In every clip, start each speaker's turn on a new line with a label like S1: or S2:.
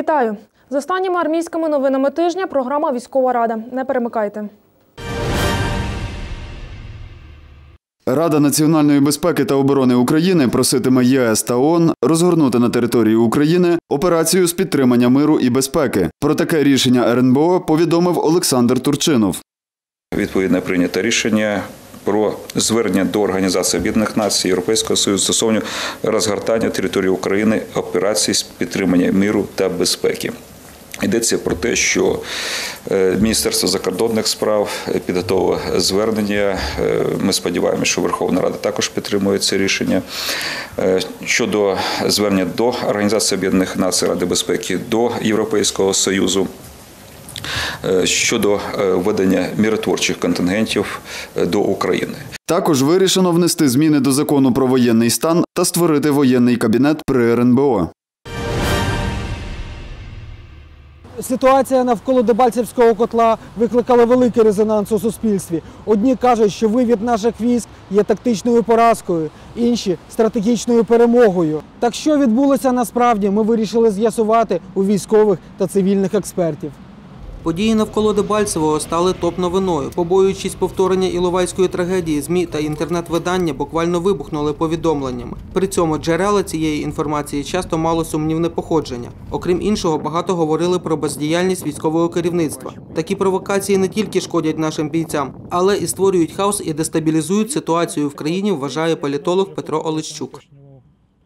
S1: Вітаю! З останніми армійськими новинами тижня програма Військова Рада. Не перемикайте.
S2: Рада національної безпеки та оборони України проситиме ЄС та ООН розгорнути на території України операцію з підтримання миру і безпеки. Про таке рішення РНБО повідомив Олександр Турчинов.
S3: Відповідне прийнято рішення про звернення до Організації Об'єднаних Націй Європейського Союзу стосовно розгортання території України операцій з підтримання миру та безпеки. Йдеться про те, що е, Міністерство закордонних справ підготовило звернення. Е, Ми сподіваємося, що Верховна Рада також підтримує це рішення Е, щодо звернення до Організації Об'єднаних Націй Ради безпеки до Європейського Союзу. Е, Щодо е, введення миротворчих контингентів е, до України,
S2: Також вирішено внести зміни до закону про воєнний стан та створити воєнний кабінет при РНБО.
S4: Ситуація навколо Дебальцевського котла викликала великий резонанс у суспільстві. Одні кажуть, що вивід наших військ є тактичною поразкою, інші стратегічною перемогою. Так що відбулося насправді, ми вирішили з'ясувати у військових та цивільних експертів.
S5: Події навколо Дебальцевого стали топ-новиною. Побоюючись повторення Іловайської трагедії, ЗМІ та інтернет-видання буквально вибухнули повідомленнями. При цьому джерела цієї інформації часто мало сумнівне походження. Окрім іншого, багато говорили про бездіяльність військового керівництва. Такі провокації не тільки шкодять нашим бійцям, але і створюють хаос і дестабілізують ситуацію в країні, вважає політолог Петро Олещук.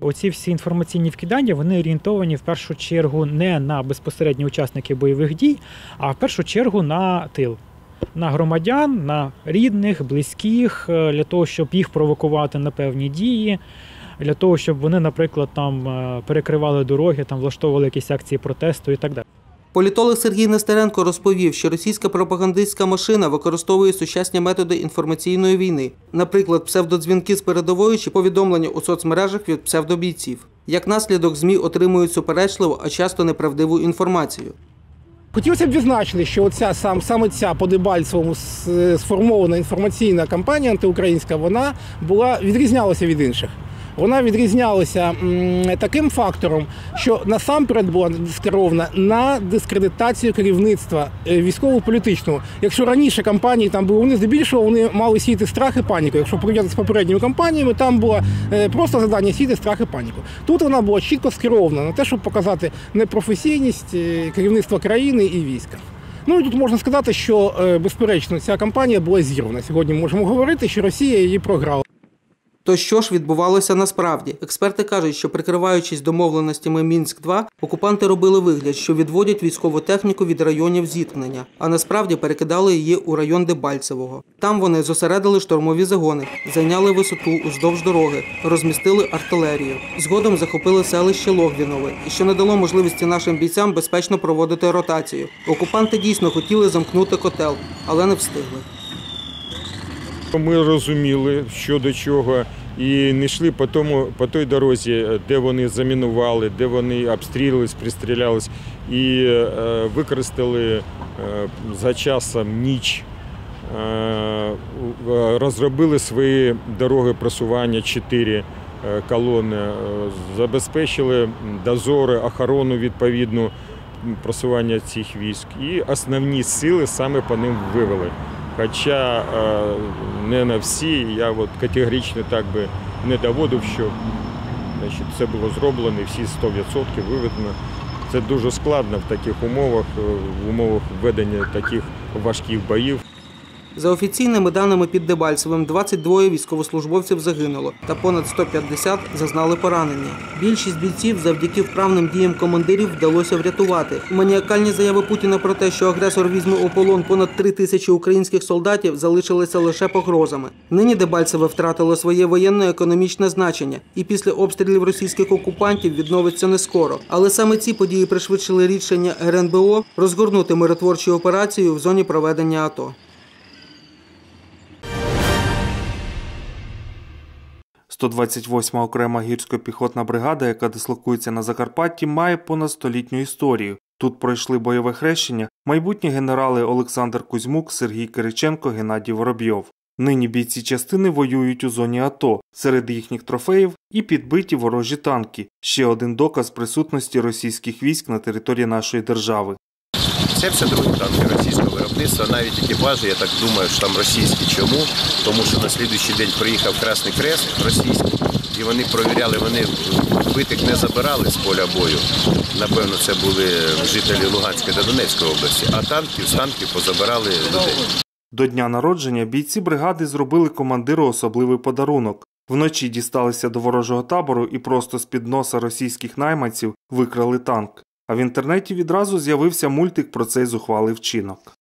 S6: Оці всі інформаційні вкидання вони орієнтовані в першу чергу не на безпосередні учасники бойових дій, а в першу чергу на тил. На громадян, на рідних, близьких, е, для того, щоб їх провокувати на певні дії, для того, щоб вони, наприклад, там е, перекривали дороги, там влаштовували якісь акції протесту і так далі.
S5: Політолог Сергій Нестеренко розповів, що російська пропагандистська машина використовує сучасні методи інформаційної війни, наприклад, псевдодзвінки з передової чи повідомлення у соцмережах від псевдобійців. Як наслідок, ЗМІ отримують суперечливу, а часто неправдиву інформацію.
S7: Хотілося б відзначити, що оця сам саме ця по Дебальцевому сформована інформаційна кампанія антиукраїнська, вона була відрізнялася від інших. Вона відрізнялася таким фактором, що насамперед була скерована на дискредитацію керівництва е, військово-політичного. Якщо раніше кампанії там були, вони здебільшого вони мали сіяти страх і паніку. Якщо порівняти з попередніми кампаніями, там було е, просто завдання сіяти страх і паніку. Тут вона була чітко скерована на те, щоб показати непрофесійність е, керівництва країни і війська. Ну і тут можна сказати, що безперечно ця кампанія була зірвана. Сьогодні можемо говорити, що Росія її програла.
S5: То що ж відбувалося насправді? Експерти кажуть, що прикриваючись домовленостями Мінськ 2 окупанти робили вигляд, що відводять військову техніку від районів зіткнення, а насправді перекидали її у район Дебальцевого. Там вони зосередили штурмові загони, зайняли висоту уздовж дороги, розмістили артилерію. Згодом захопили селище Логвінове, і що не дало можливості нашим бійцям безпечно проводити ротацію. Окупанти дійсно хотіли замкнути котел, але не встигли.
S8: Ми розуміли, що до чого, і не йшли по, тому, по той дорозі, де вони замінували, де вони обстрілювались, пристрілялись, і е, використали е, за часом ніч, е, розробили свої дороги просування, чотири е, колони, е, забезпечили дозори, охорону відповідну просування цих військ, і основні сили саме по ним вивели. Хоча е, не на всі, я от категорично так би не доводив, що значить, це було зроблено, всі 100% виведено. Це дуже складно в таких умовах, е, в умовах ведення таких важких боїв.
S5: За офіційними даними під Дебальцевим, 22 військовослужбовців загинуло та понад 150 зазнали поранення. Більшість бійців завдяки вправним діям командирів вдалося врятувати. Маніакальні заяви Путіна про те, що агресор візьме у полон понад 3 тисячі українських солдатів, залишилися лише погрозами. Нині Дебальцеве втратило своє воєнно-економічне значення, і після обстрілів російських окупантів відновиться не скоро. Але саме ці події пришвидшили рішення РНБО розгорнути миротворчу операцію в зоні проведення АТО.
S9: 128 окрема гірсько-піхотна бригада, яка дислокується на Закарпатті, має понад столітню історію. Тут пройшли бойове хрещення майбутні генерали Олександр Кузьмук, Сергій Кириченко, Геннадій Воробйов. Нині бійці частини воюють у зоні АТО. Серед їхніх трофеїв і підбиті ворожі танки. Ще один доказ присутності російських військ на території нашої держави.
S10: Це все другі танки російського виробництва. Навіть екіпажі, я так думаю, що там російські. Чому? Тому що на слідуючий день приїхав Красний Крест російський, і вони провіряли, вони вбитих не забирали з поля бою. Напевно, це були жителі Луганської та Донецької області, а танків з танків позабирали людей.
S9: До дня народження бійці бригади зробили командиру особливий подарунок. Вночі дісталися до ворожого табору і просто з-під носа російських найманців викрали танк. А в інтернеті відразу з'явився мультик про цей зухвалий вчинок.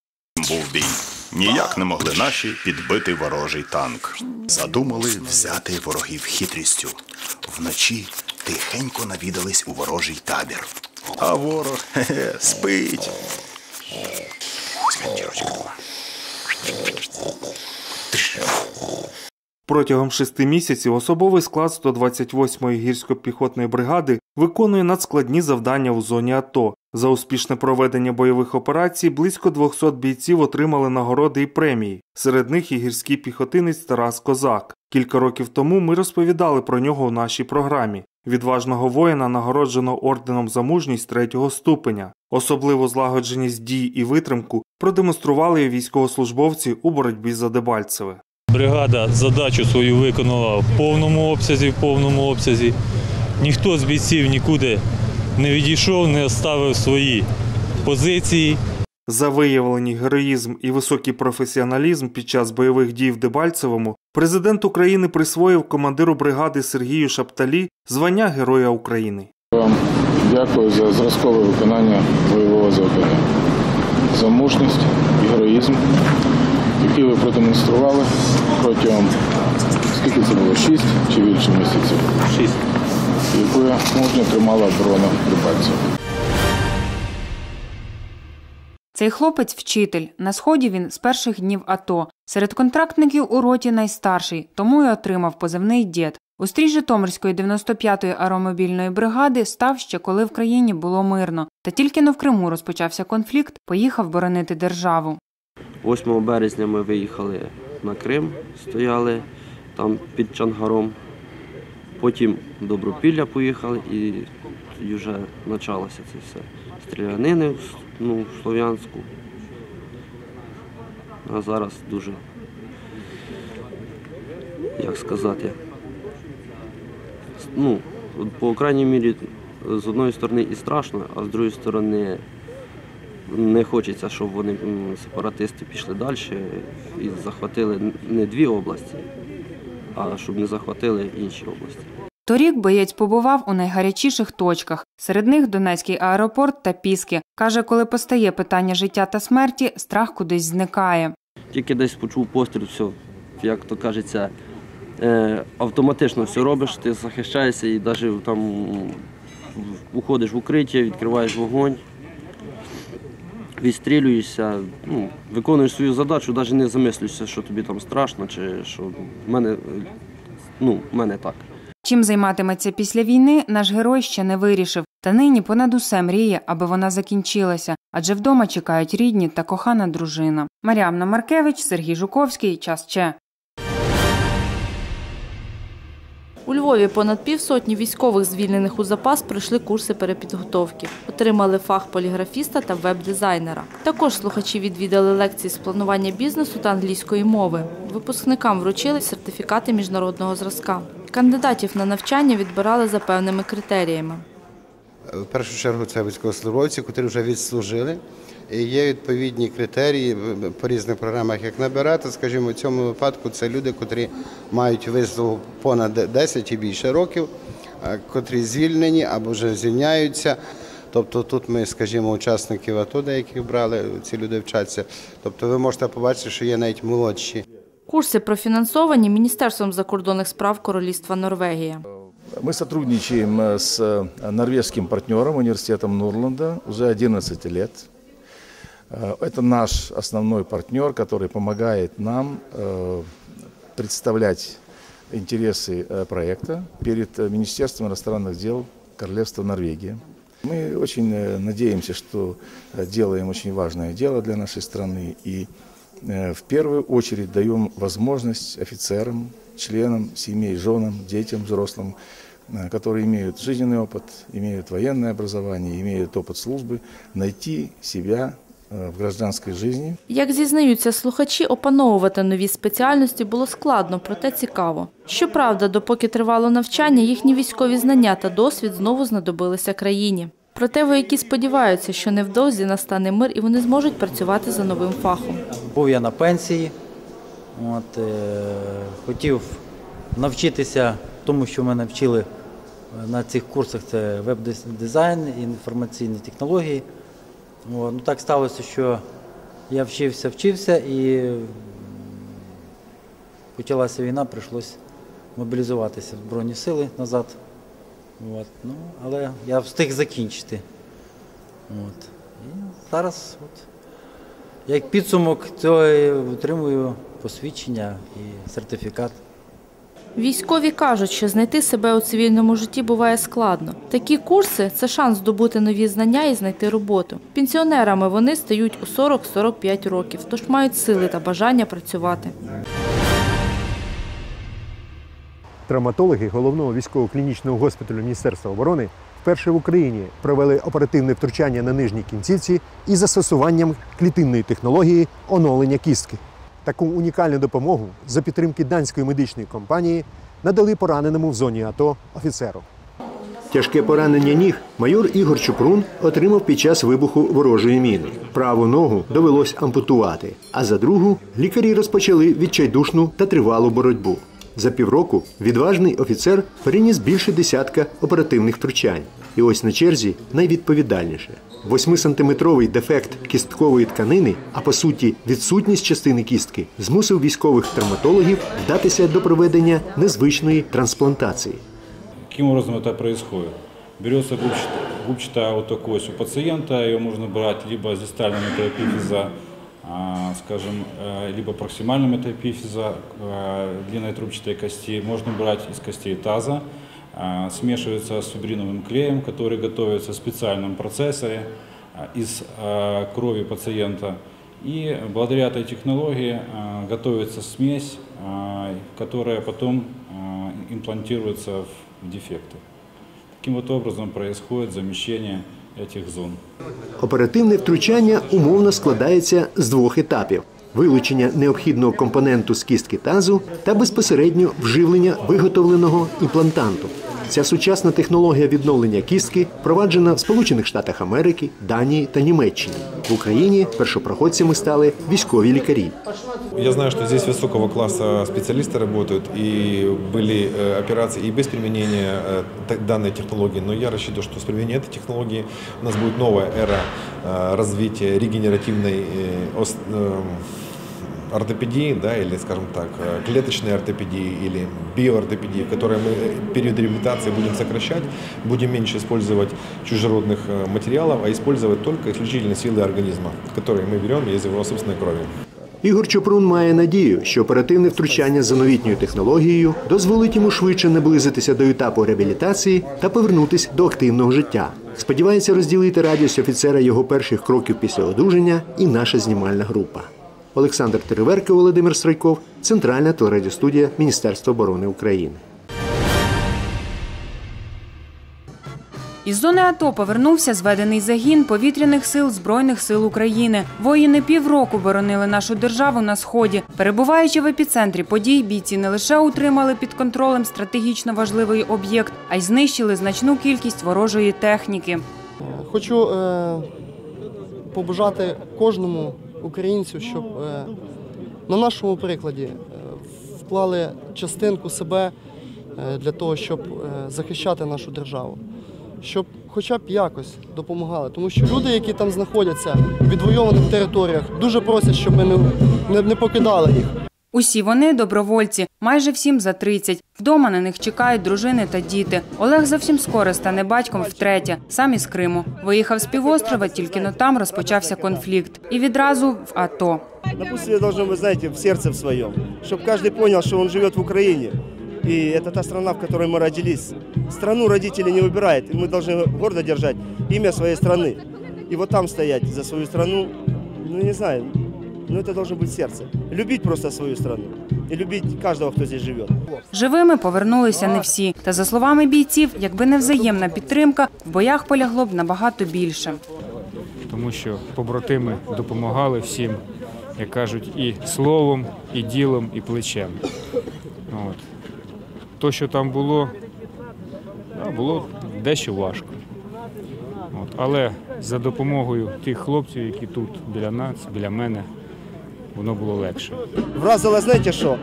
S11: Був бій. Ніяк не могли наші підбити ворожий танк. Задумали взяти ворогів хитрістю. Вночі тихенько навідались у ворожий табір. А ворог хе-хе, спить.
S9: Протягом шести місяців особовий склад 128-ї гірсько-піхотної бригади виконує надскладні завдання у зоні АТО. За успішне проведення бойових операцій близько 200 бійців отримали нагороди і премії. Серед них і гірський піхотинець Тарас Козак. Кілька років тому ми розповідали про нього у нашій програмі. Відважного воїна нагороджено орденом за мужність третього ступеня. Особливу злагодженість дій і витримку продемонстрували військовослужбовці у боротьбі за Дебальцеве.
S12: Бригада задачу свою виконала в повному обсязі, в повному обсязі. Ніхто з бійців нікуди не відійшов, не оставив свої позиції.
S9: За виявлені героїзм і високий професіоналізм під час бойових дій в Дебальцевому президент України присвоїв командиру бригади Сергію Шапталі звання Героя України.
S13: Вам дякую за зразкове виконання бойового завдання, за мужність і героїзм, який ви продемонстрували протягом скільки це було? Шість чи більше місяців?
S12: Шість.
S13: Яку мужньо тримала оборона Дебальцева.
S14: Цей хлопець вчитель. На сході він з перших днів АТО. Серед контрактників у роті найстарший, тому й отримав позивний дід. У стрій Житомирської 95-ї аеромобільної бригади став ще коли в країні було мирно. Та тільки но в Криму розпочався конфлікт, поїхав боронити державу.
S15: 8 березня ми виїхали на Крим, стояли там під Чангаром. Потім в Добропілля поїхали і вже почалося це все. Стрілянини ну, в Слов'янську. А зараз дуже, як сказати, ну, по крайній мірі, з одної сторони і страшно, а з другої сторони не хочеться, щоб вони сепаратисти пішли далі і захватили не дві області, а щоб не захватили інші області.
S14: Торік боєць побував у найгарячіших точках. Серед них Донецький аеропорт та Піски. Каже, коли постає питання життя та смерті, страх кудись зникає.
S15: Тільки десь почув постріл, все, як то кажеться, е, автоматично все робиш, ти захищаєшся і навіть там уходиш в укриття, відкриваєш вогонь, відстрілюєшся, ну, виконуєш свою задачу, навіть не замислюєшся, що тобі там страшно, чи що в мене, ну, в мене так.
S14: Чим займатиметься після війни, наш герой ще не вирішив. Та нині понад усе мріє, аби вона закінчилася, адже вдома чекають рідні та кохана дружина. Маріамна Маркевич, Сергій Жуковський. Час Че.
S16: У Львові понад півсотні військових, звільнених у запас, пройшли курси перепідготовки. Отримали фах поліграфіста та веб-дизайнера. Також слухачі відвідали лекції з планування бізнесу та англійської мови. Випускникам вручили сертифікати міжнародного зразка. Кандидатів на навчання відбирали за певними критеріями.
S17: В першу чергу це військовослужбовці, котрі вже відслужили. Є відповідні критерії по різних програмах, як набирати. Скажімо, в цьому випадку це люди, котрі мають вислугу понад 10 і більше років, котрі звільнені або вже звільняються. Тобто тут ми, скажімо, учасників АТО, деяких брали, ці люди вчаться. Тобто ви можете побачити, що є навіть молодші.
S16: Курси профінансовані Міністерством закордонних справ Королівства Норвегія.
S18: Мы сотрудничаем с норвежским партнером, университетом Нурланда, уже 11 лет. Это наш основной партнер, который помогает нам представлять интересы проекта перед Министерством иностранных дел Королевства Норвегии. Мы очень надеемся, что делаем очень важное дело для нашей страны и э, в первую очередь даем возможность офицерам, членам семей, женам, детям, взрослым, э, которые имеют жизненный опыт, имеют военное образование, имеют опыт службы, найти себя э, в гражданской жизни.
S16: Як зізнаються слухачі, опановувати нові спеціальності було складно, проте цікаво. Щоправда, допоки тривало навчання, їхні військові знання та досвід знову знадобилися країні. Проте вояки сподіваються, що невдовзі настане мир і вони зможуть працювати за новим фахом.
S19: Був я на пенсії, от, е, хотів навчитися тому, що мене вчили на цих курсах, це веб-дизайн, інформаційні технології. От, ну, так сталося, що я вчився, вчився і почалася війна, прийшлося мобілізуватися в Збройні сили назад. От, ну, але я встиг закінчити. От. І зараз, от, як підсумок, цього отримую посвідчення і сертифікат.
S16: Військові кажуть, що знайти себе у цивільному житті буває складно. Такі курси це шанс здобути нові знання і знайти роботу. Пенсіонерами вони стають у 40-45 років, тож мають сили та бажання працювати.
S20: Травматологи головного військово-клінічного госпіталю Міністерства оборони вперше в Україні провели оперативне втручання на нижній кінцівці із застосуванням клітинної технології оновлення кістки. Таку унікальну допомогу за підтримки данської медичної компанії надали пораненому в зоні АТО офіцеру. Тяжке поранення ніг майор Ігор Чупрун отримав під час вибуху ворожої міни. Праву ногу довелось ампутувати, а за другу лікарі розпочали відчайдушну та тривалу боротьбу. За півроку відважний офіцер переніс більше десятка оперативних втручань. І ось на черзі найвідповідальніше. Восьмисантиметровий дефект кісткової тканини, а по суті відсутність частини кістки, змусив військових травматологів вдатися до проведення незвичної трансплантації.
S21: Каким образом это происходит? Берется губчатая, губчатая аутокость у пациента, ее можно брать либо дистальной метаопии физа, а, скажем, э, либо проксимальной метаопии физа э, длинной трубчатой кости, можно брать из костей таза, а, смешивается с фибриновым клеем, который готовится в специальном процессоре а, из крови пациента. И благодаря этой технологии готовится смесь, которая потом имплантируется в дефекты. Таким вот образом происходит замещение этих зон.
S20: Оперативне втручання умовно складається з двох етапів: вилучення необхідного компоненту з кістки тазу та безпосередньо вживлення виготовленого імплантанту. Ця сучасна технологія відновлення кістки впроваджена в Сполучених Штатах Америки, Данії та Німеччині. В Україні першопроходцями стали військові лікарі.
S22: Я знаю, что здесь высокого класса специалисты работают, и были э, операции и без применения э, данной технологии, но я рассчитываю, что с применением этой технологии у нас будет новая эра э, развития регенеративной ортопедии, да, или, скажем так, клеточной ортопедии или биоортопедии, в которой мы период реабилитации будем сокращать, будем меньше использовать чужеродных материалов, а использовать только исключительно силы организма, которые мы берем из его собственной крови.
S20: Ігор Чопрун має надію, що оперативне втручання за новітньою технологією дозволить йому швидше наблизитися до етапу реабілітації та повернутися до активного життя. Сподівається розділити радість офіцера його перших кроків після одужання і наша знімальна група. Олександр Тереверко, Володимир Страйков, Центральна телерадіостудія Міністерства оборони України.
S14: Із зони АТО повернувся зведений загін повітряних сил Збройних сил України. Воїни півроку боронили нашу державу на сході. Перебуваючи в епіцентрі подій, бійці не лише утримали під контролем стратегічно важливий об'єкт, а й знищили значну кількість ворожої техніки.
S23: Хочу е, побажати кожному українцю, щоб е, на нашому прикладі е, вклали частинку себе е, для того, щоб захищати нашу державу щоб хоча б якось допомагали. Тому що люди, які там знаходяться в відвойованих територіях, дуже просять, щоб ми не покидали їх.
S14: Усі вони добровольці, майже всім за 30. Вдома на них чекають дружини та діти. Олег зовсім скоро стане батьком втретє, сам із Криму. Виїхав з півострова, тільки но там розпочався конфлікт. І відразу в АТО.
S24: Напутствие должно быть, знаете, в сердце в своем, чтобы каждый понял, что он живет в Украине. И это та страна, в которой мы родились. Страну родители не выбирают, и мы должны гордо держать имя своей страны. И вот там стоять за свою страну, ну не знаю, но это должно быть сердце. Любить просто свою страну и любить каждого, кто здесь живет.
S14: Живими повернулися не всі. Та за словами бійців, якби не взаємна підтримка, в боях полягло б набагато більше.
S25: тому що побратими допомагали всім, як кажуть, і словом, і ділом, і плечем. От. То, що там було, було дещо важко. От. Але за допомогою тих хлопців, які тут біля нас, біля мене, воно було легше.
S24: Вразило, знаете что?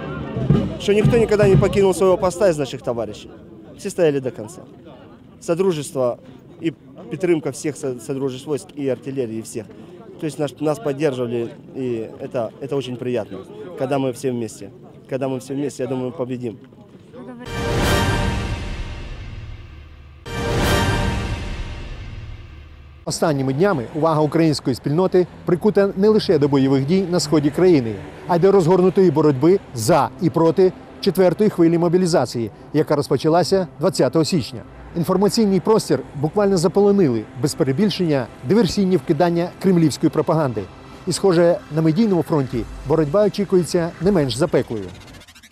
S24: Что никто никогда не покинул своего поста из наших товарищей. Все стояли до конца. Содружество и підтримка всех со- содружеств войск и артиллерии, и всех. То есть нас, нас поддерживали, и это, это очень приятно, когда мы все вместе. Когда мы все вместе, я думаю, победим.
S20: Останніми днями увага української спільноти прикута не лише до бойових дій на сході країни, а й до розгорнутої боротьби за і проти четвертої хвилі мобілізації, яка розпочалася 20 січня. Інформаційний простір буквально заполонили без перебільшення диверсійні вкидання кремлівської пропаганди. І, схоже, на медійному фронті боротьба очікується не менш запеклою.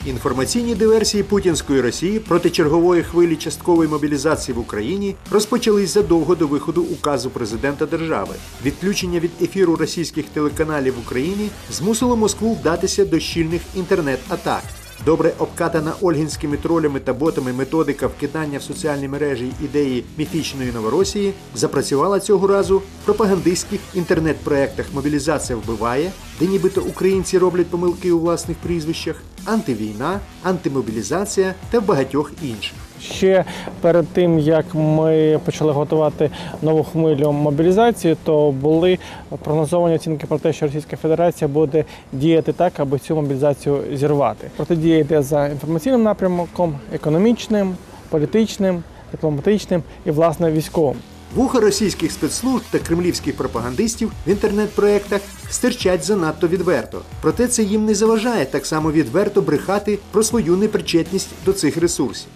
S20: Інформаційні диверсії путінської Росії проти чергової хвилі часткової мобілізації в Україні розпочались задовго до виходу указу президента держави. Відключення від ефіру російських телеканалів в Україні змусило Москву вдатися до щільних інтернет-атак. Добре обкатана ольгінськими тролями та ботами методика вкидання в соціальні мережі ідеї міфічної Новоросії запрацювала цього разу в пропагандистських інтернет-проектах Мобілізація вбиває, де нібито українці роблять помилки у власних прізвищах, антивійна, антимобілізація та в багатьох інших.
S26: Ще перед тим як ми почали готувати нову хвилю мобілізації, то були прогнозовані оцінки про те, що Російська Федерація буде діяти так, аби цю мобілізацію зірвати. Протидія йде за інформаційним напрямком, економічним, політичним, дипломатичним і власне військовим.
S20: Вуха російських спецслужб та кремлівських пропагандистів в інтернет-проектах стирчать занадто відверто. Проте це їм не заважає так само відверто брехати про свою непричетність до цих ресурсів.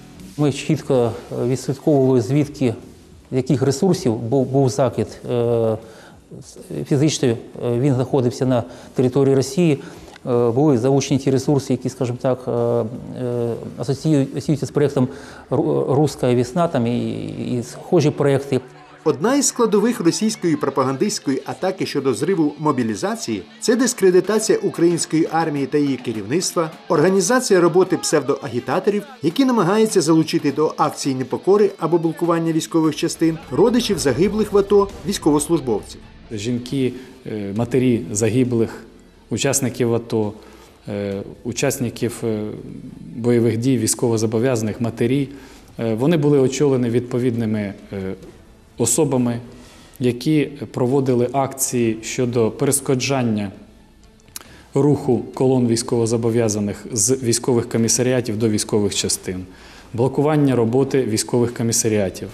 S27: Ми чітко е, відслідковували, звідки яких ресурсів був, був закид. Е, Фізично е, він знаходився на території Росії. Були залучені ті ресурси, які, скажімо так, асоціюють- асоціюються з проєктом «Ру- Руська весна там і, і схожі проєкти.
S20: Одна із складових російської пропагандистської атаки щодо зриву мобілізації це дискредитація української армії та її керівництва, організація роботи псевдоагітаторів, які намагаються залучити до акцій непокори або блокування військових частин родичів загиблих в АТО військовослужбовців.
S28: Жінки, е, матері загиблих, учасників АТО, е, учасників е, бойових дій, військовозобов'язаних, матері, вони були очолені відповідними особами, які проводили акції щодо перешкоджання руху колон військовозобов'язаних з військових комісаріатів до військових частин, блокування роботи військових комісаріатів.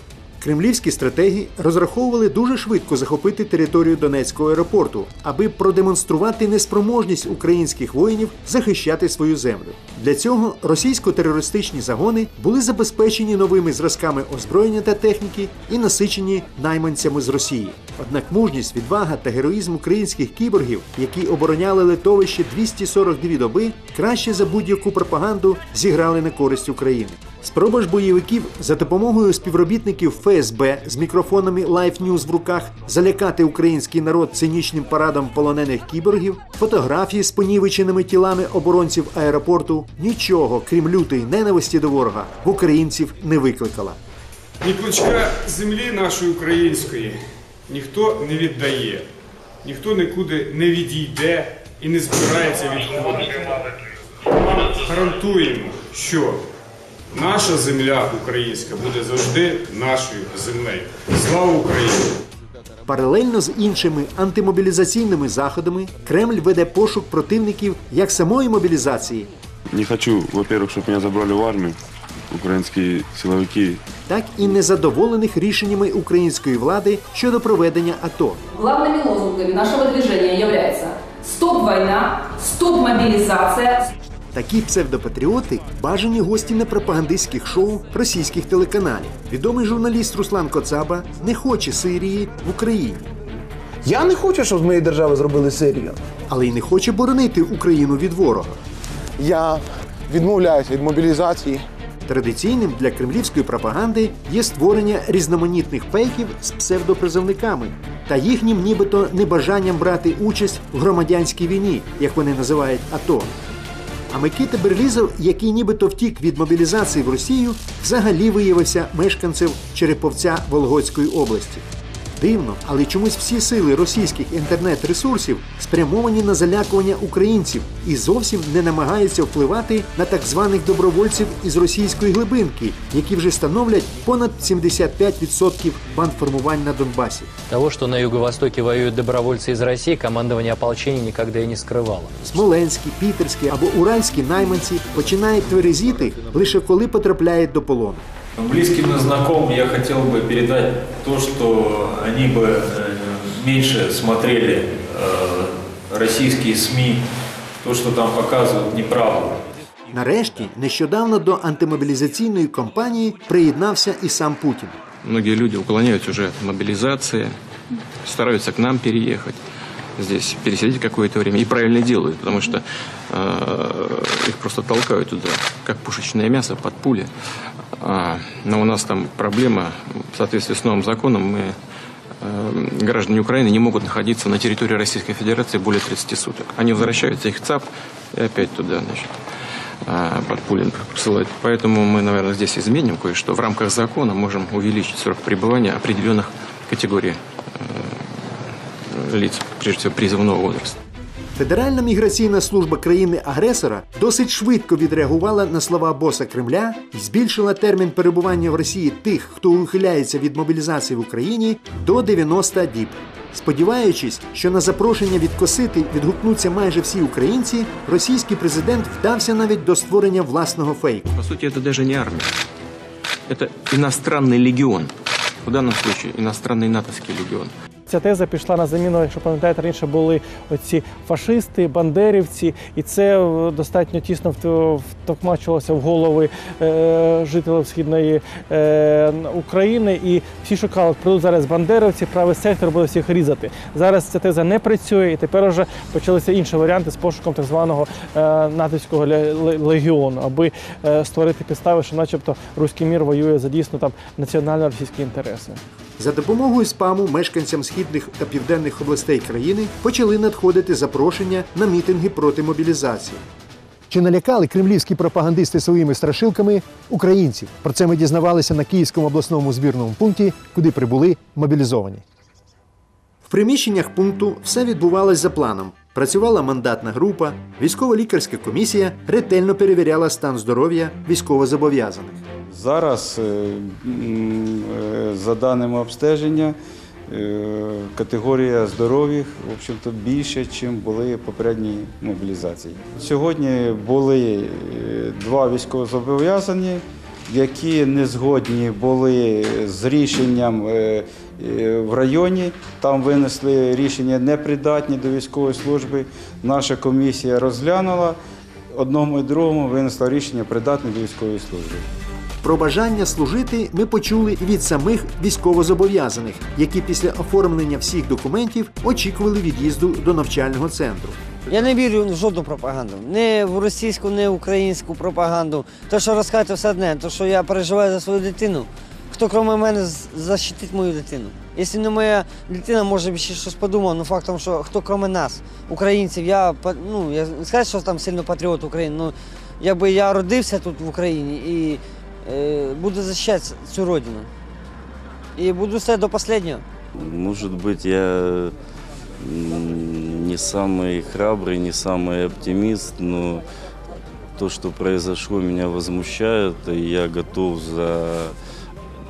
S20: Кремлівські стратеги розраховували дуже швидко захопити територію Донецького аеропорту, аби продемонструвати неспроможність українських воїнів захищати свою землю. Для цього російсько-терористичні загони були забезпечені новими зразками озброєння та техніки і насичені найманцями з Росії. Однак мужність, відвага та героїзм українських кіборгів, які обороняли литовище 242 доби, краще за будь-яку пропаганду зіграли на користь України. Спроба ж бойовиків за допомогою співробітників ФСБ з мікрофонами Life News в руках залякати український народ цинічним парадом полонених кіборгів, фотографії з понівеченими тілами оборонців аеропорту нічого, крім лютої ненависті до ворога, в українців не викликала.
S25: Ні клочка землі нашої української ніхто не віддає, ніхто нікуди не відійде і не збирається відходити. Гарантуємо, що наша земля українська буде завжди нашою землею. Слава Україні!
S20: Паралельно з іншими антимобілізаційними заходами Кремль веде пошук противників як самої мобілізації,
S29: Не хочу, во-первых, чтобы меня забрали в армию, украинские силовики.
S20: так і незадоволених рішеннями української влади щодо проведення АТО.
S30: Главными лозунгами нашего движения является «Стоп война», «Стоп мобилизация»,
S20: Такі псевдопатріоти бажані гості на пропагандистських шоу російських телеканалів. Відомий журналіст Руслан Коцаба не хоче Сирії в Україні.
S31: Я не хочу, щоб з моєї держави зробили Сирію.
S20: але й не хоче боронити Україну від ворога.
S31: Я відмовляюся від мобілізації.
S20: Традиційним для кремлівської пропаганди є створення різноманітних фейків з псевдопризовниками та їхнім нібито небажанням брати участь в громадянській війні, як вони називають АТО. Микита Берлізов, який нібито втік від мобілізації в Росію, взагалі виявився мешканцем Череповця Вологодської області. Дивно, але чомусь всі сили російських інтернет-ресурсів спрямовані на залякування українців і зовсім не намагаються впливати на так званих добровольців із російської глибинки, які вже становлять понад 75% бандформувань на Донбасі.
S32: Того, что на Юго-Востоке воюют добровольцы из России, командование ополчения никогда и не скрывало.
S20: Смоленські, пітерські або уральські найманці починають тверезіти лише коли потрапляють до полону.
S33: Близким и знакомым я хотел бы передать то, что они бы э, меньше смотрели э, российские СМИ, то, что там показывают, неправду.
S20: Нарешті, нещодавно до антимобілізаційної кампанії приєднався і сам Путін.
S34: Многие люди уклоняются уже от мобилизации, стараются к нам переехать, здесь пересидеть какое-то время. И правильно делают, потому что э, их просто толкают туда, как пушечное мясо под пули. А, но у нас там проблема, в соответствии с новым законом, мы э, граждане Украины не могут находиться на территории Российской Федерации более 30 суток. Они возвращаются, их ЦАП, и опять туда, значит, а, под пули посылать. Поэтому мы, наверное, здесь изменим кое-что. В рамках закона можем увеличить срок пребывания определенных категорий э, лиц, прежде всего призывного возраста.
S20: Федеральна міграційна служба країни-агресора досить швидко відреагувала на слова боса Кремля і збільшила термін перебування в Росії тих, хто ухиляється від мобілізації в Україні, до 90 діб. Сподіваючись, що на запрошення відкосити відгукнуться майже всі українці, російський президент вдався навіть до створення власного фейку.
S34: По сути, это даже не армия. Это иностранный легион. В данном случае иностранный натовский легион.
S26: Ця теза пішла на заміну, якщо пам'ятаєте, раніше були оці фашисти, бандерівці, і це е, достатньо тісно втокмачувалося в голови е, жителів східної е, України. І всі шукали, прийдуть зараз бандерівці, правий сектор буде всіх різати. Зараз ця теза не працює, і тепер вже почалися інші варіанти з пошуком так званого е, натовського ле- ле- легіону, аби е, створити підстави, що, начебто, руський мір воює за дійсно там національно російські інтереси.
S20: За допомогою спаму мешканцям східних та південних областей країни почали надходити запрошення на мітинги проти мобілізації. Чи налякали кремлівські пропагандисти своїми страшилками українців? Про це ми дізнавалися на Київському обласному збірному пункті, куди прибули мобілізовані. В приміщеннях пункту все відбувалось за планом. Працювала мандатна група, військово-лікарська комісія ретельно перевіряла стан здоров'я військовозобов'язаних.
S35: Зараз, е, е, за даними обстеження, е, категорія общем-то, більше, ніж були попередні мобілізації. Сьогодні були два військовозобов'язані, які не згодні були з рішенням в районі. Там винесли рішення непридатні до військової служби. Наша комісія розглянула. Одному і другому винесла рішення придатне до військової служби.
S20: Про бажання служити ми почули від самих військовозобов'язаних, які після оформлення всіх документів очікували від'їзду до навчального центру.
S36: Я не вірю в жодну пропаганду. Ні в російську, ні в українську пропаганду. Те, що розказуєте все одне, то що я переживаю за свою дитину. Хто крім мене з- захистить мою дитину? Якщо не моя дитина, може ще щось подумав, ну фактом, що хто крім нас, українців, я ну я не скажу, що там сильно патріот України. Ну якби я родився тут в Україні і буду захищати цю родину. І буду стояти до останнього.
S37: Может быть, я не самый храбрый, не самый оптимист, но то, что произошло, меня возмущает, и я готов за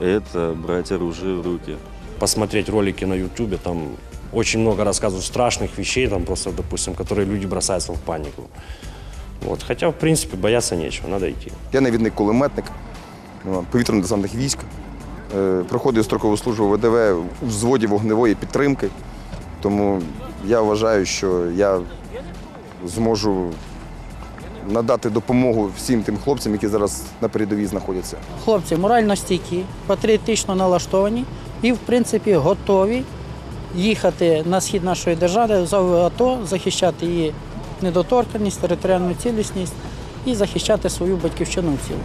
S37: это брать оружие в руки.
S38: посмотреть ролики на Ютубе, там очень много рассказывают страшных вещей, там просто, допустим, которые люди бросаются в панику. Вот. Хотя, в принципе, бояться нечего, надо идти.
S39: Я навідник кулеметник повітряно-десантних військ. Е, Проходив строкову службу ВДВ у взводі вогневої підтримки. Тому я вважаю, що я зможу надати допомогу всім тим хлопцям, які зараз на передовій знаходяться.
S40: Хлопці морально стійкі, патріотично налаштовані і, в принципі, готові
S41: їхати на схід нашої держави зону АТО, захищати її недоторканність, територіальну цілісність і захищати свою батьківщину в цілому.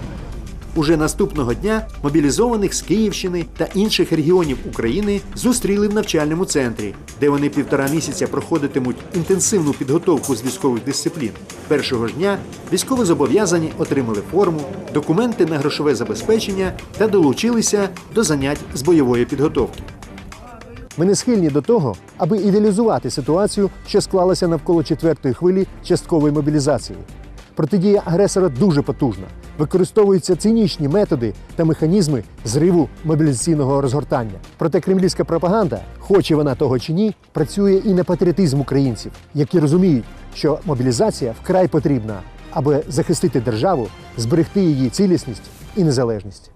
S20: Уже наступного дня мобілізованих з Київщини та інших регіонів України зустріли в навчальному центрі, де вони півтора місяця проходитимуть інтенсивну підготовку з військових дисциплін. Першого ж дня військовозобов'язані отримали форму, документи на грошове забезпечення та долучилися до занять з бойової підготовки. Ми не схильні до того, аби ідеалізувати ситуацію, що склалася навколо четвертої хвилі часткової мобілізації. Протидія агресора дуже потужна. Використовуються цинічні методи та механізми зриву мобілізаційного розгортання. Проте кремлівська пропаганда, хоче вона того чи ні, працює і на патріотизм українців, які розуміють, що мобілізація вкрай потрібна, аби захистити державу, зберегти її цілісність і незалежність.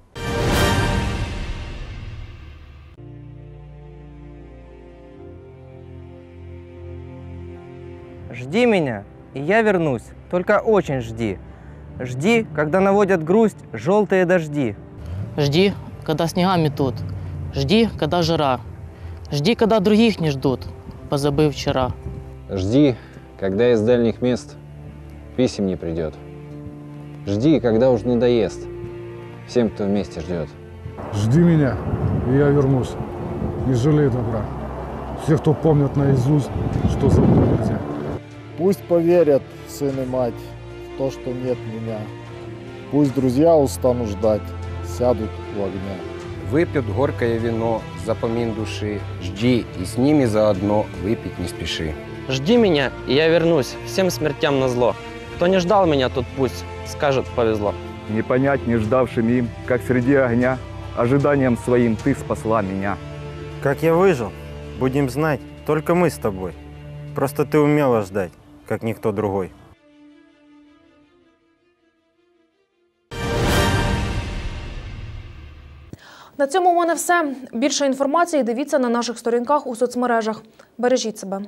S42: Жди меня, и я вернусь. Только очень жди. Жди, когда наводят грусть желтые дожди.
S43: Жди, когда снега метут. Жди, когда жара. Жди, когда других не ждут, позабыв вчера.
S44: Жди, когда из дальних мест писем не придет. Жди, когда уж надоест всем, кто вместе ждет.
S45: Жди меня, и я вернусь. Не жалей добра. Все, кто помнят наизусть, что забыть нельзя.
S46: Пусть поверят сын и мать в то, что нет меня. Пусть друзья устанут ждать, сядут у огня.
S47: Выпьют горькое вино, запомин души. Жди, и с ними заодно выпить не спеши.
S43: Жди меня, и я вернусь, всем смертям на зло. Кто не ждал меня, тот пусть скажет повезло.
S48: Не понять не ждавшим им, как среди огня, ожиданием своим ты спасла меня.
S49: Как я выжил, будем знать, только мы с тобой. Просто ты умела ждать, как никто другой.
S25: На цьому у мене все. Більше інформації дивіться на наших сторінках у соцмережах. Бережіть себе.